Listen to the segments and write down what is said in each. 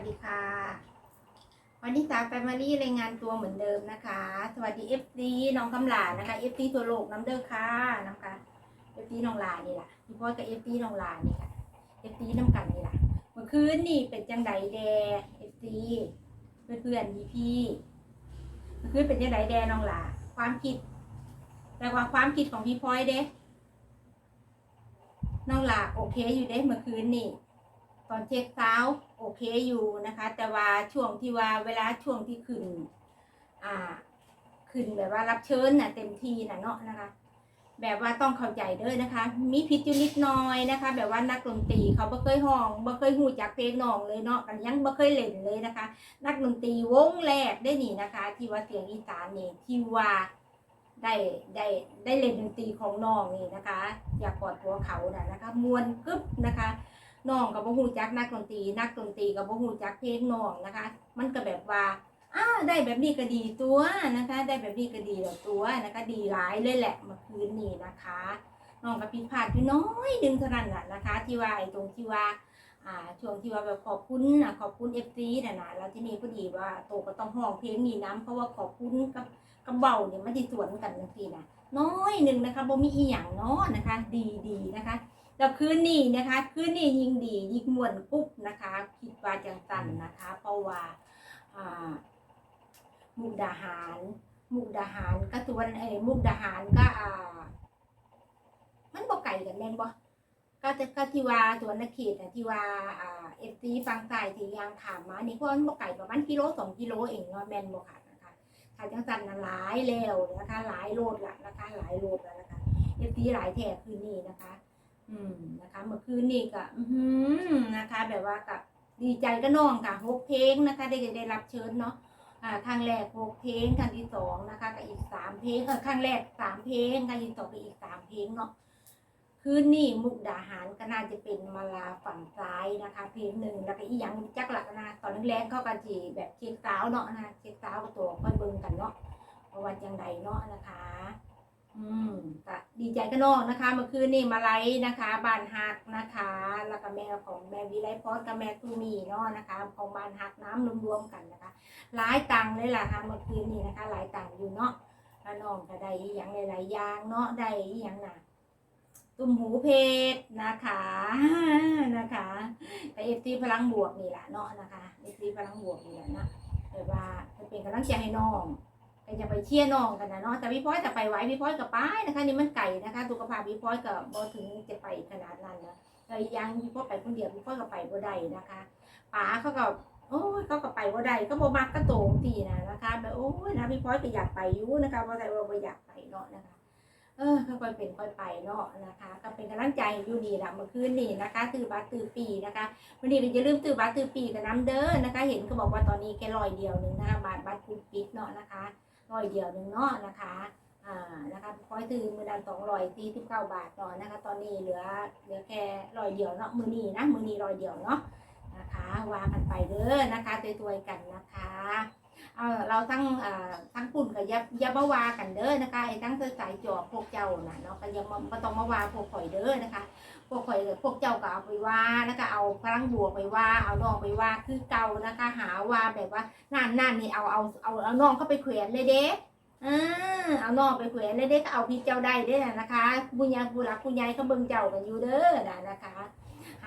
วัสดีค่ะ วันนี้สาวแฟมิลี่รายงานตัวเหมือนเดิมนะคะ สวัสดีเอฟซีน้องคำหลานะคะเอฟซีตัวโลกน้ำเด้อค่ะนะคะเอฟซีน้องลานี่แหละพี่พ่อกับเอฟซีน้องลานี่ค่ะเอฟซีน้ำกันนี่แหละเมื่อคืนนี่เป็นจังไดแดเอฟซีเพื่อนเพื่อนพี่พี่เมื่อคืนเป็นจังไดแดน้องลาความคิด แต่ว่าความคิดของพี่พลอยเด้น้องลาโอเคอยู่เด้เมื่อคืนนี่ตอนเช็คเช้า โอเคอยู่นะคะ แต่ว่าช่วงที่ว่าเวลาช่วงที่ขึ้น อ่า ขึ้นแบบว่ารับเชิญน่ะเต็มที่น่ะเนาะนะคะ แบบว่าต้องเข้าใจเด้อนะคะ มีพิษอยู่นิดน้อยนะคะ แบบว่านักดนตรีเขาบ่เคยห้องบ่เคยหูจักเพลงน้องเลยเนาะกันยังบ่เคยเล่นเลยนะคะ นักดนตรีวงแรกได้นี่นะคะ ที่ว่าเสียงอีสานนี่ที่ว่าได้ได้ได้เล่นดนตรีของน้องนี่นะคะ อยากกอดหัวเขาน่ะนะคะมวนกึบนะคะ น้องกับบ่ฮู้จักนักดนตรีนักดนตรีกับบ่ฮู้จักเพลงน้องนะคะ มันก็แบบว่าอ้าได้แบบนี้ก็ดีตัวนะคะ ได้แบบนี้ก็ดีแล้วตัวนะคะ ดีหลายเลยแหละเมื่อคืนนี้นะคะน้องก็ผิดพลาดอยู่น้อยหนึงเท่านั้นแหละนะคะ ที่ว่าไอ้ตรงที่ว่าอ่าช่วงที่ว่าแบบขอบคุณนะขอบคุณเอฟซีน่ะนะแล้วที่นี่พอดีว่าโตก็ต้องห้องเพลงนี้น้ำเพราะว่าขอบคุณกับกับเบาเนี่ยมันจะสวนกันจังซี่นะน้อยหนึ่งนะคะบ่มีอีหยังเนาะนะคะ ดีดีนะคะ แล้วคืนนี้นะคะ คืนนี้ยิ่งดียิ่งมวนกุ๊บนะคะ คิดว่าจังสันนะคะ เพราะว่ามุกดาหาร มุกดาหารก็ตัวนเอยมุกดาหารก็อ่า มันบ่ไก่กันแม่นบ่ก็จะก็ที่ว่าตัวนเขตน่ะที่ว่าอ่าเอฟซีฟังใต้ที่ยางถามมานี่ก็มันบ่ไก่ประมาณกิโลสองกิโลเองเนาะแม่นบ่ค่ะนะคะถ้าจังสันน่ะหลายแล้วนะคะ หลายโลดละนะคะ หลายโลดแล้วนะคะเอฟซีหลายแถบคืนนี้นะคะ อืมนะคะเมื่อคืนนี่ก็อือหือนะคะ แบบว่ากับดีใจก็น้องค่ะหกเพลงนะคะ ได้ได้รับเชิญเนาะอ่าครั้งแรกหกเพลงครั้งที่สองนะคะก็อีกสามเพลงเออครั้งแรกสามเพลงครั้งที่สองก็อีกสามเพลงเนาะคืนนี่มุกดาหารก็น่าจะเป็นมาลาฝั่งซ้ายนะคะ เพลงหนึ่งแล้วก็อีกอย่างจักหลักนะตอนแรกๆเขาก็จีแบบเช็คสาวเนาะนะเช็คสาวกับตัวค่อยเบิ่งกันเนาะว่าจังใดเนาะนะคะ ดีใจกับน้องนะคะ เมื่อคืนนี่มาไลฟ์นะคะบ้านฮักนะคะ แล้วก็แม่ของแม่วิไลพอสกับแม่ตูมีเนาะนะคะ ของบ้านฮักน้ำรวมๆกันนะคะหลายตังเลยล่ะค่ะเมื่อคืนนี้นะคะหลายตังอยู่เนาะแล้วน้องก็ได้อย่างหลายๆอย่างเนาะได้อย่างน่ะตุ่มหูเพชรนะคะนะคะแต่เอฟซีพลังบวกนี่แหละเนาะนะคะเอฟซีพลังบวกนี่แหละนะแต่ว่าจะเป็นกำลังใจให้น้อง ก็จะไปเชียร์น้องกันนะเนาะแต่พี่พ้อยจะไปไหวพี่พ้อยกับป้ายนะคะนี่มันไก่นะคะสุขภาพพี่พ้อยกับ่ถึงจะไปขนาดนั้นนะแต่ยังพี่พ้อยไปคนเดียวพี่พ้อยก็ไปบ่ได้นะคะป๋าเขาก็โอ้ยเขาก็ไปบ่ได้ก็บ่มักกระโตงทีนะนะคะแบบโอ้ยนะพี่พ้อยก็อยากไปอยู่นะคะบ่ได้ว่าบ่อยากไปเนาะนะคะเออค่อยเป็นค่อยไปเนาะนะคะ ก็เป็นกำลังใจอยู่นี่ละเมื่อคืนนี่นะคะตื่นบัตรตื่นปีนะคะวันนี้ก็อย่าลืมตื่นบัตรตื่นปีกับน้ำเด้อนะคะ เห็นก็บอกว่าตอนนี้แค่ร้อยเดียวหนึ่งนะคะบัตรบัตรคูปิดเนาะนะคะ ร้อยเดียวหนึ่งเนาะนะคะอ่านะคะคอยถือมือดันสองร้อยสี่สิบเก้าบาทต่อนะคะ ตอนนี้เหลือเหลือแค่ร้อยเดียวเนาะมือนี้นะมือนี้ร้อยเดียวเนาะนะคะวางกันไปเด้อนะคะตัวๆกันนะคะ เอาเราทั้งอ่าทั้งปุ่นกับยาอยาบาวากันเด้อนะคะไอ้ทั้งสายจอบพวกเจ้าน่ะเนาะก็อยังมาต้องมาวาพวกข่อยเด้อนะคะ พวกข่อยพวกเจ้าก็เอาไปว่าแล้วก็เอาพลังบวกไปว่าเอาน้องไปว่าคือเก่านะคะ หาว่าแบบว่านั่นนั่นนี่เอาเอาเอาเอาน้องเข้าไปแขวนเลยเด้อเอาน้องไปแขวนเลยเด้ก็เอาพี่เจ้าได้เด้นะคะบุญญาบุรักบุญยายเขาเบิ่งเจ้ากันอยู่เด้อนะนะ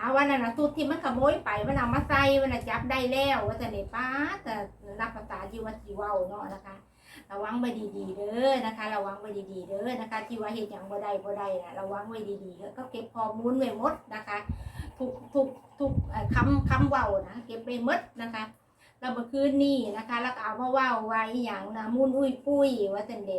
าว่านั่นนะสุดที่มันขโมยไปมันเอามาใส่มันนะจับได้แล้วว่าแต่ในป้าแต่รับภาษาที่ว่าจีเว้าเนาะนะคะ ระวังไว้ดีๆเด้อนะคะ ระวังไว้ดีๆเด้อนะคะ ที่ว่าเหตุอย่างบ่ได้บ่ได้นะระวังไว้ดีๆเด้อก็เก็บข้อมูลไว้หมดนะคะทุกทุกทุกคำคำเว้านะเก็บไปหมดนะคะแล้วเมื่อคืนนี้นะคะ แล้วก็เอามาเว่าไว้อย่างนะมุ่นอุ้ยปุ้ยว่าสันเด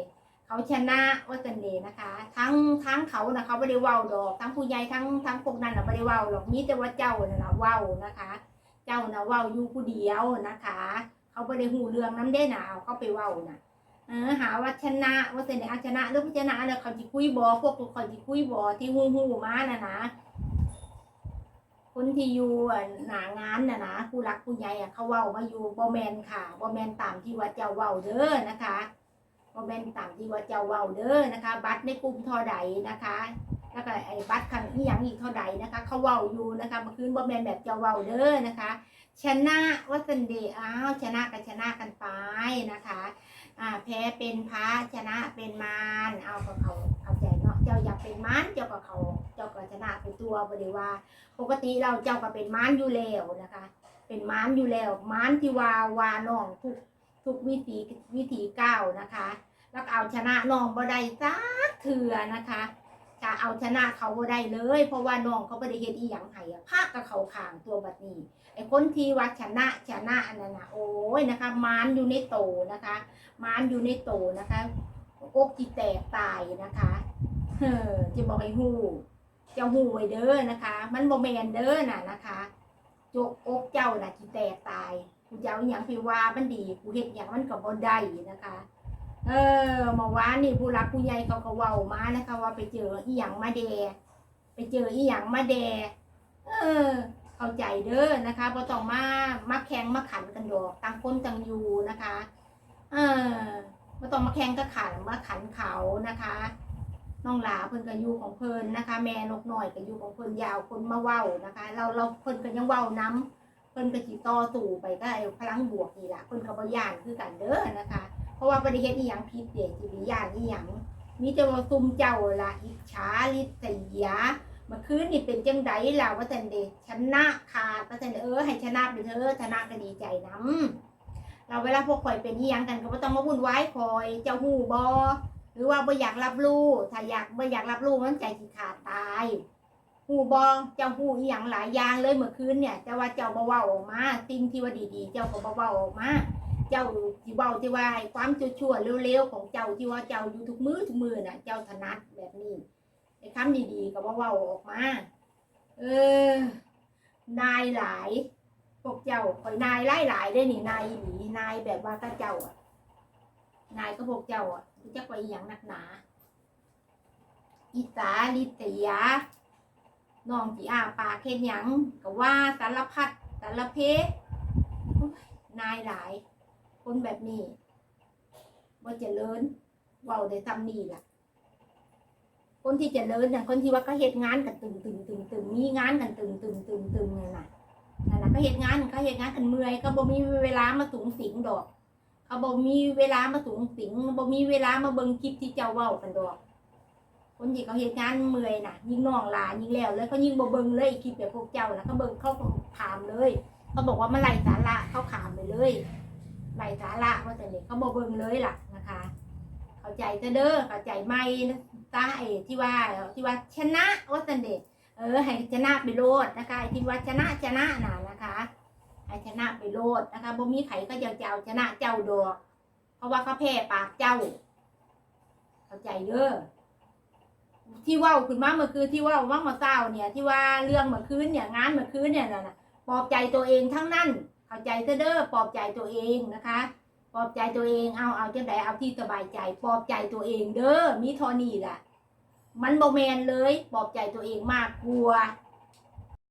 เขาชนะว่าสันเดนะคะ ทั้งทั้งเขานะเขาไม่ได้ว้าวดอก ทั้งผู้ใหญ่ทั้งทั้งพวกนั้นนะไม่ได้ว้าหรอกมีแต่ว่าเจ้าน่ะนะเว้านะคะ เจ้านะว้าวอยู่ผู้เดียวนะคะ เขาไม่ได้หูเรื่องน้ำได้หนาวเขาไปว้าวนะเออหาว่าชนะว่าสันเดอชนะหรือผู้ชนะเนี่ยเขาจะคุยบอพวกเขาจะคุยบอที่หูหูมาน่ะนะคนที่อยู่หนางานน่ะนะผู้รักผู้ใหญ่อะเขาเว้ามาอยู่บ่แมนค่ะบ่แมนตามที่ว่าเจ้าเว้าเด้อนะคะ บ่แมนตามที่ว่าเจ้าเว้าเด้อนะคะ บัตรในกลุ่มเท่าใดนะคะ แล้วก็ไอ้บัตรคันอีหยังอีกเท่าใดนะคะ เขาเว้าอยู่นะคะเมื่อคืนบ่แมนแบบเจ้าเว้าเด้อนะคะ ชนะวัสันเดย์อ้าวชนะกันชนะกันไปนะคะอ่าแพ้เป็นพระชนะเป็นมารเอากับเขาเอาใจเนาะเจ้าอยากเป็นมารเจ้ากับเขาเจ้าก็ชนะเป็นตัวบริว่า ปกติเราเจ้าก็เป็นมารอยู่แล้วนะคะ เป็นมารอยู่แล้วมารที่ว่าวาน้องทุก ทุกวิธีวิธีก้าวนะคะ แล้วเอาชนะน้องบ่ได้ซักเถื่อนะคะจะเอาชนะเขาบ่ได้เลย เพราะว่าน้องเขาบ่ได้เฮ็ดอีหยังให้อะพากับเขาขางตัวบัดนี้ไอ้คนที่ว่าชนะชนะอันนั้นนะโอ้ยนะคะมารอยู่ในโตนะคะมารอยู่ในโตนะคะอกจิแตกตายนะคะเฮ้อจะบอกให้หูจ้าหูไว้เด้อนะคะ มันบ่แมนเด้อน่ะนะคะจกอกเจ้าน่ะจิแตกตาย กูจะเอาอย่างไปว่ามันดีกูเฮ็ดอย่างมันก็บ่ได้นะคะ เออเมื่อวานนี่ผู้รักผู้ใหญ่เขาก็เว้ามานะคะว่าไปเจออีหยังมาแดไปเจออีหยังมาแดเออ เข้าใจเด้อนะคะบ่ต้องมามาแข่งมาขันกันดอกต่างคนต่างอยู่นะคะ เออบ่ต้องมาแข่งก็ขันมาขันเขานะคะน้องหลาเพิ่นก็อยู่ของเพิ่นนะคะ แม่นกน้อยก็อยู่ของเพิ่นยาวคนมาเว้านะคะ เราเราเพิ่นก็ยังเว้าน้ำ เพิ่นก็สิต่อสู้ไปก็ไอ้พลังบวกนี่ล่ะเพิ่นก็บ่ย่านคือกันเด้อนะคะ เพราะว่าบ่ได้เฮ็ดอีหยังผิดเด้สิไปย่านอีหยังมีแต่ว่าซุ่มเจ้าล่ะอิจฉาริษยาเมื่อคืนนี่เป็นจังไดล่ะว่าซั่นเดชนะขาดว่าซั่นเออให้ชนะไปเถอะชนะก็ดีใจนํเราเวลาพวกข่อยเป็นอีหยังกันก็บ่ต้องมาวุ่นวายข่อยเจ้าหูบอหรือว่าบ่อยากรับรู้ถ้าอยากบ่อยากรับรู้มันใจสิขาดตาย หูบองเจ้าหูอีหยังหลายอย่างเลยเมื่อคืนเนี่ยแต่ว่าเจ้าบ่เว้าออกมาสิ่งที่ว่าดีๆ เจ้าก็บ่เว้าออกมา เจ้าที่เว้าที่ว่าความชั่วๆเร็วๆของเจ้าที่ว่าเจ้าอยู่ทุกมื้อทุกมือน่ะ เจ้าถนัดแบบนี้ไอ้คำดีๆก็บ่เว้าออกมา เออนายหลายพวกเจ้าคอยนายไล่หลายได้หนี่นายหลีนายแบบว่าก็เจ้าอะ นายก็พวกเจ้าอะจักว่าอย่างหนักหนาอีสาลิตยา น้องจีอาปากเฮ็ดหยังก็ว่าสารพัดสารเพโอ้ยนายหลาย คนแบบนี้ว่าเจริญเว้าได้ทำนี่ล่ะ คนที่เจริญเนี่ยคนที่ว่าก็เฮ็ดงานกันตึงตึงตึงตึงมีงานกันตึงตึงตึงตึงนี่ยน่ะนั่นล่ะก็เฮ็ดงานเขาเฮ็ดงานกันเมื่อย ก็บ่มีเวลามาสูงสิงดอกเขาบ่มีเวลามาสูงสิงบ่มีเวลามาเบิ่งคลิปที่เจ้าเว้ากันดอก คนที่เขาเฮ็ดงานเมื่อยน่ะ ยิ่งน้องหลายิ่งแล้วเลยเขายิ่งบ่เบิ่งเลยคลิปแบบพวกเจ้านะเขาเบิ่งเขาถามเลยเขาบอกว่ามันไร้สาระเขาขามไปเลยไร้สาระว่าแต่เนี่เขาบ่เบิ่งเลยล่ะนะคะ เข้าใจซะเด้อเข้าใจไหมนะตาไอ้ที่ว่าที่ว่าชนะว่าแต่เด็กเออให้ชนะไปโลดนะคะไอ้ที่ว่าชนะชนะน่ะนะคะให้ชนะไปโลดนะคะบ่มีไผก็จะเจ้าชนะเจ้าดอกเพราะว่าเขาแพ้ปากเจ้า เข้าใจเด้อ ที่ว่าขึ้นมาเมื่อคืนที่ว่าว่างมาเศร้าเนี่ย ที่ว่าเรื่องเมื่อคืนเนี่ยงานเมื่อคืนเนี่ยน่ะนะปลอบใจตัวเองทั้งนั้นเข้าใจเธอเด้อปลอบใจตัวเองนะคะปลอบใจตัวเองเอาเอาจังไดเอาที่สบายใจปลอบใจตัวเองเด้อมีทอนี่แหละมันโบแมนเลยปลอบใจตัวเองมากกลัว